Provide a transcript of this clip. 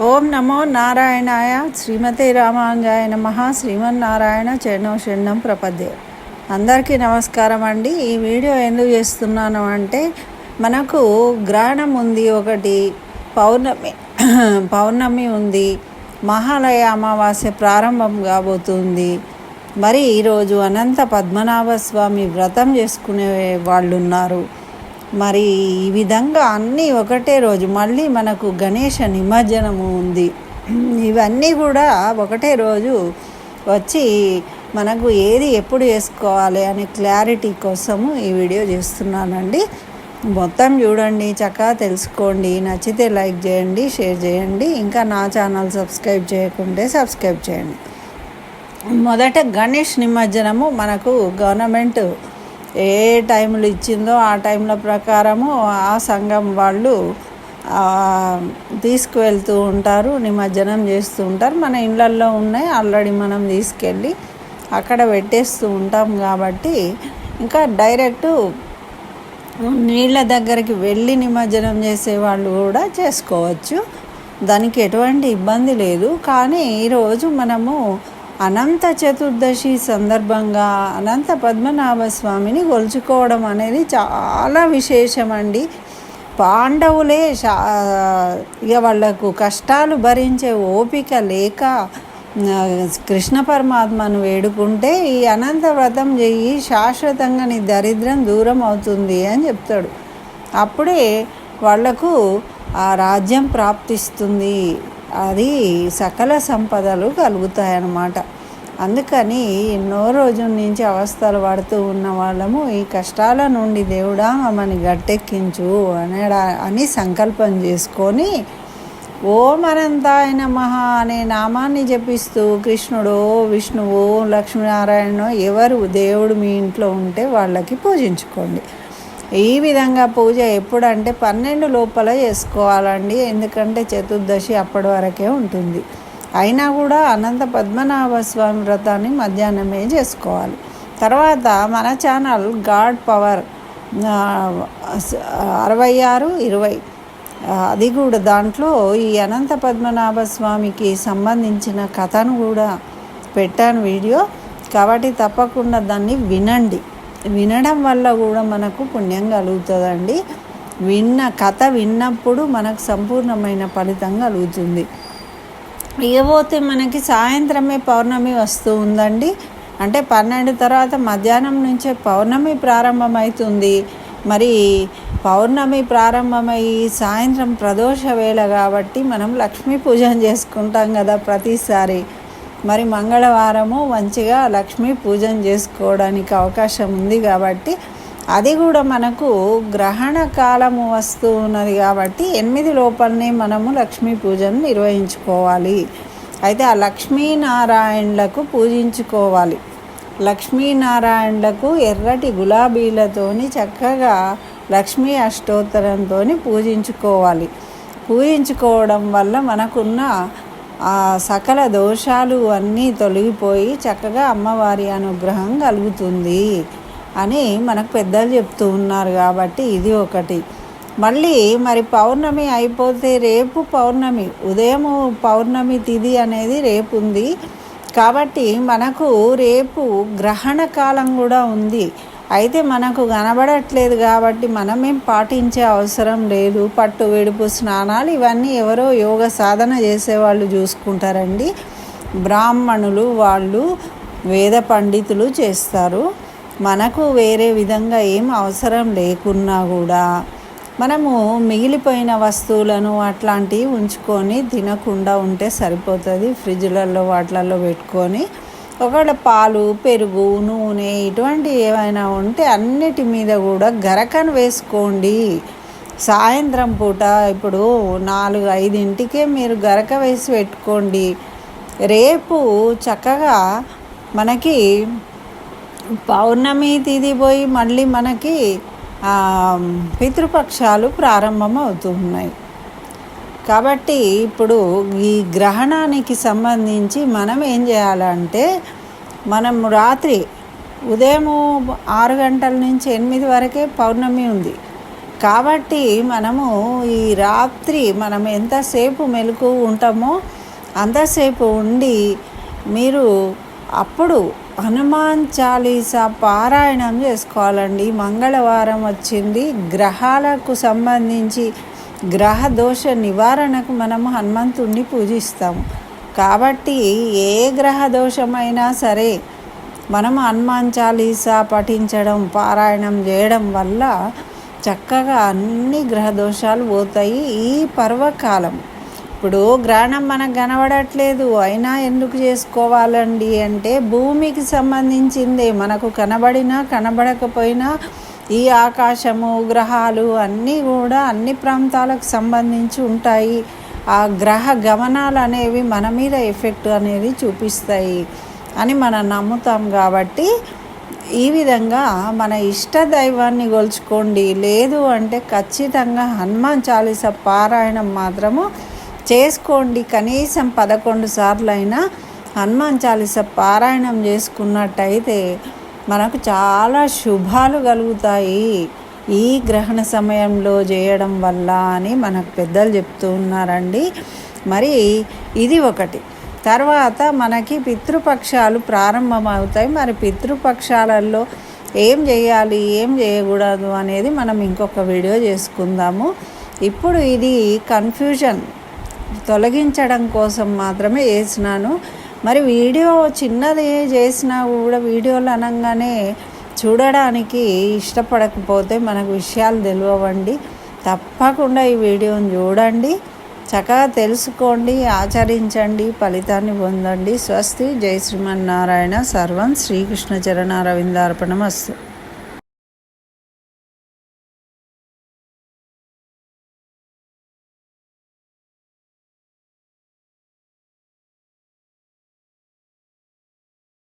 ఓం నమో నారాయణాయ శ్రీమతి రామాంజాయ నమ. శ్రీమన్నారాయణ చరణో శరణం ప్రపద్య. అందరికీ నమస్కారం అండి. ఈ వీడియో ఎందుకు చేస్తున్నాను అంటే మనకు గ్రహణం ఉంది ఒకటి పౌర్ణమి. పౌర్ణమి ఉంది. మహాలయ అమావాస్య ప్రారంభం కాబోతుంది. మరి ఈరోజు అనంత పద్మనాభ స్వామి వ్రతం చేసుకునే వాళ్ళు ఉన్నారు. మరి ఈ విధంగా అన్నీ ఒకటే రోజు. మళ్ళీ మనకు గణేష నిమజ్జనము ఉంది. ఇవన్నీ కూడా ఒకటే రోజు వచ్చి మనకు ఏది ఎప్పుడు వేసుకోవాలి అనే క్లారిటీ కోసము ఈ వీడియో చేస్తున్నానండి. మొత్తం చూడండి చక్కగా తెలుసుకోండి. నచ్చితే లైక్ చేయండి షేర్ చేయండి. ఇంకా నా ఛానల్ సబ్స్క్రైబ్ చేయకుంటే సబ్స్క్రైబ్ చేయండి. మొదట గణేష్ నిమజ్జనము మనకు గవర్నమెంట్ ఏ టైంలో ఇచ్చిందో ఆ టైంల ప్రకారము ఆ సంఘం వాళ్ళు తీసుకువెళ్తూ ఉంటారు నిమజ్జనం చేస్తూ ఉంటారు. మన ఇళ్ళల్లో ఉన్నాయి ఆల్రెడీ మనం తీసుకెళ్ళి అక్కడ పెట్టేస్తూ ఉంటాం కాబట్టి ఇంకా డైరెక్టు నీళ్ళ దగ్గరికి వెళ్ళి నిమజ్జనం చేసే వాళ్ళు కూడా చేసుకోవచ్చు. దానికి ఎటువంటి ఇబ్బంది లేదు. కానీ ఈరోజు మనము అనంత చతుర్దశి సందర్భంగా అనంత పద్మనాభ స్వామిని కొలుచుకోవడం అనేది చాలా విశేషమండి. పాండవులే ఇక వాళ్ళకు కష్టాలు భరించే ఓపిక లేక కృష్ణ పరమాత్మను వేడుకుంటే ఈ అనంత వ్రతం చెయ్యి శాశ్వతంగా నీ దరిద్రం దూరం అవుతుంది అని చెప్తాడు. అప్పుడే వాళ్ళకు ఆ రాజ్యం ప్రాప్తిస్తుంది. అది సకల సంపదలు కలుగుతాయన్నమాట. అందుకని ఎన్నో రోజుల నుంచి అవస్థలు పడుతూ ఉన్న వాళ్ళము ఈ కష్టాల నుండి దేవుడా మమ్మల్ని గట్టెక్కించు అనడా అని సంకల్పం చేసుకొని ఓం అనంతాయన మహా అనే నామాన్ని జపిస్తూ కృష్ణుడో విష్ణువో లక్ష్మీనారాయణో ఎవరు దేవుడు మీ ఇంట్లో ఉంటే వాళ్ళకి పూజించుకోండి. ఈ విధంగా పూజ ఎప్పుడంటే పన్నెండు లోపల చేసుకోవాలండి. ఎందుకంటే చతుర్దశి అప్పటి వరకే ఉంటుంది. అయినా కూడా అనంత పద్మనాభ స్వామి వ్రతాన్ని మధ్యాహ్నమే చేసుకోవాలి. తర్వాత మన ఛానల్ గాడ్ పవర్ అరవై ఆరు ఇరవై. అది కూడా దాంట్లో ఈ అనంత పద్మనాభ స్వామికి సంబంధించిన కథను కూడా పెట్టాను వీడియో. కాబట్టి తప్పకుండా దాన్ని వినండి. వినడం వల్ల కూడా మనకు పుణ్యం కలుగుతుందండి. విన్న కథ విన్నప్పుడు మనకు సంపూర్ణమైన ఫలితం కలుగుతుంది. ఇకపోతే మనకి సాయంత్రమే పౌర్ణమి వస్తూ ఉందండి. అంటే పన్నెండు తర్వాత మధ్యాహ్నం నుంచే పౌర్ణమి ప్రారంభమవుతుంది మరి పౌర్ణమి ప్రారంభమై సాయంత్రం ప్రదోష వేళ కాబట్టి మనం లక్ష్మీ పూజ చేసుకుంటాం కదా ప్రతిసారి. మరి మంగళవారము మంచిగా లక్ష్మీ పూజన చేసుకోవడానికి అవకాశం ఉంది కాబట్టి అది కూడా మనకు గ్రహణ కాలము వస్తూ ఉన్నది కాబట్టి ఎనిమిది లోపలనే మనము లక్ష్మీ పూజను నిర్వహించుకోవాలి. అయితే ఆ లక్ష్మీనారాయణలకు పూజించుకోవాలి. లక్ష్మీనారాయణలకు ఎర్రటి గులాబీలతోని చక్కగా లక్ష్మీ అష్టోత్తరంతో పూజించుకోవాలి. పూజించుకోవడం వల్ల మనకున్న ఆ సకల దోషాలు అన్నీ తొలగిపోయి చక్కగా అమ్మవారి అనుగ్రహం కలుగుతుంది అని మనకు పెద్దలు చెప్తూ ఉన్నారు కాబట్టి ఇది ఒకటి. మళ్ళీ మరి పౌర్ణమి అయిపోతే రేపు పౌర్ణమి ఉదయము పౌర్ణమి తిథి అనేది రేపు ఉంది. కాబట్టి మనకు రేపు గ్రహణ కాలం కూడా ఉంది. అయితే మనకు కనబడట్లేదు కాబట్టి మనమేం పాటించే అవసరం లేదు. పట్టు విడుపు స్నానాలు ఇవన్నీ ఎవరో యోగ సాధన చేసేవాళ్ళు చూసుకుంటారండి. బ్రాహ్మణులు వాళ్ళు వేద పండితులు చేస్తారు. మనకు వేరే విధంగా ఏం అవసరం లేకున్నా కూడా మనము మిగిలిపోయిన వస్తువులను అట్లాంటివి ఉంచుకొని తినకుండా ఉంటే సరిపోతుంది. ఫ్రిడ్జ్లలో వాటిలలో పెట్టుకొని ఒకవేళ పాలు పెరుగు నూనె ఇటువంటి ఏమైనా ఉంటే అన్నిటి మీద కూడా గరకను వేసుకోండి. సాయంత్రం పూట ఇప్పుడు నాలుగు ఐదింటికే మీరు గరక వేసి పెట్టుకోండి. రేపు చక్కగా మనకి పౌర్ణమి తిది పోయి మళ్ళీ మనకి పితృపక్షాలు ప్రారంభం అవుతున్నాయి కాబట్టి ఇప్పుడు ఈ గ్రహణానికి సంబంధించి మనం ఏం చేయాలంటే మనం రాత్రి ఉదయం ఆరు గంటల నుంచి ఎనిమిది వరకే పౌర్ణమి ఉంది. కాబట్టి మనము ఈ రాత్రి మనం ఎంతసేపు మెలకు ఉంటామో అంతసేపు ఉండి మీరు అప్పుడు హనుమాన్ చాలీసా పారాయణం చేసుకోవాలండి. మంగళవారం వచ్చింది. గ్రహాలకు సంబంధించి గ్రహ దోష నివారణకు మనము హనుమంతుణ్ణి పూజిస్తాము. కాబట్టి ఏ గ్రహ దోషమైనా సరే మనం హనుమాన్ చాలీసా పఠించడం పారాయణం చేయడం వల్ల చక్కగా అన్ని గ్రహ దోషాలు పోతాయి ఈ పర్వకాలం. ఇప్పుడు గ్రహణం మనకు కనబడట్లేదు అయినా ఎందుకు చేసుకోవాలండి అంటే భూమికి సంబంధించిందే. మనకు కనబడినా కనబడకపోయినా ఈ ఆకాశము గ్రహాలు అన్నీ కూడా అన్ని ప్రాంతాలకు సంబంధించి ఉంటాయి. ఆ గ్రహ గమనాలు అనేవి మన మీద ఎఫెక్ట్ అనేది చూపిస్తాయి అని మనం నమ్ముతాం కాబట్టి ఈ విధంగా మన ఇష్ట దైవాన్ని గొలుచుకోండి లేదు అంటే ఖచ్చితంగా హనుమాన్ చాలీస పారాయణం మాత్రము చేసుకోండి. కనీసం పదకొండు సార్లు అయినా హనుమాన్ చాలీస పారాయణం చేసుకున్నట్టయితే మనకు చాలా శుభాలు కలుగుతాయి ఈ గ్రహణ సమయంలో చేయడం వల్ల అని మనకు పెద్దలు చెప్తూ ఉన్నారండి. మరి ఇది ఒకటి. తర్వాత మనకి పితృపక్షాలు ప్రారంభమవుతాయి. మరి పితృపక్షాలలో ఏం చేయాలి ఏం చేయకూడదు అనేది మనం ఇంకొక వీడియో చేసుకుందాము. ఇప్పుడు ఇది కన్ఫ్యూజన్ తొలగించడం కోసం మాత్రమే వేసినాను మరి వీడియో చిన్నది చేసినా కూడా వీడియోలు అనగానే చూడడానికి ఇష్టపడకపోతే మనకు విషయాలు తెలియవండి తప్పకుండా ఈ వీడియోని చూడండి. చక్కగా తెలుసుకోండి ఆచరించండి ఫలితాన్ని పొందండి. స్వస్తి. జై శ్రీమన్నారాయణ. సర్వం. శ్రీకృష్ణ చరణారవిందార్పణమస్తు.